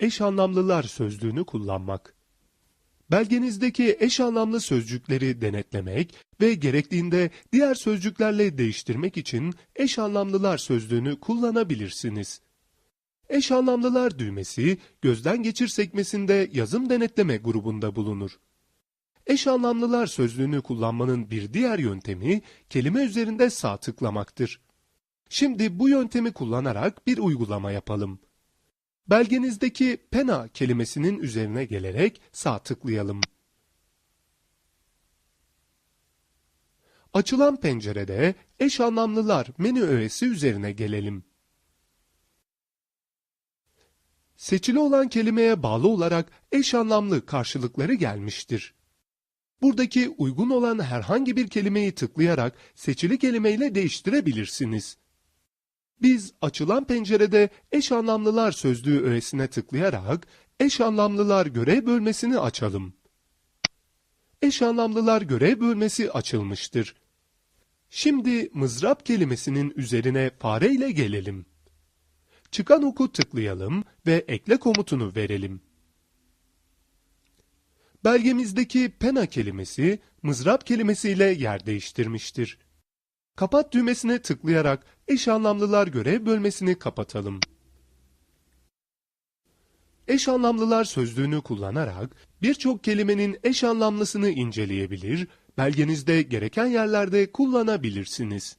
eş anlamlılar sözlüğünü kullanmak. Belgenizdeki eş anlamlı sözcükleri denetlemek ve gerektiğinde diğer sözcüklerle değiştirmek için eş anlamlılar sözlüğünü kullanabilirsiniz. Eş anlamlılar düğmesi gözden geçir sekmesinde yazım denetleme grubunda bulunur. Eş anlamlılar sözlüğünü kullanmanın bir diğer yöntemi kelime üzerinde sağ tıklamaktır. Şimdi bu yöntemi kullanarak bir uygulama yapalım. Belgenizdeki pena kelimesinin üzerine gelerek sağ tıklayalım. Açılan pencerede eş anlamlılar menü öğesi üzerine gelelim. Seçili olan kelimeye bağlı olarak eş anlamlı karşılıkları gelmiştir. Buradaki uygun olan herhangi bir kelimeyi tıklayarak seçili kelimeyle değiştirebilirsiniz. Biz açılan pencerede eş anlamlılar sözlüğü öğesine tıklayarak eş anlamlılar görev bölmesini açalım. Eş anlamlılar görev bölmesi açılmıştır. Şimdi mızrap kelimesinin üzerine fare ile gelelim. Çıkan oku tıklayalım ve ekle komutunu verelim. Belgemizdeki pena kelimesi mızrap kelimesiyle yer değiştirmiştir. Kapat düğmesine tıklayarak eş anlamlılar görev bölmesini kapatalım. Eş anlamlılar sözlüğünü kullanarak birçok kelimenin eş anlamlısını inceleyebilir, belgenizde gereken yerlerde kullanabilirsiniz.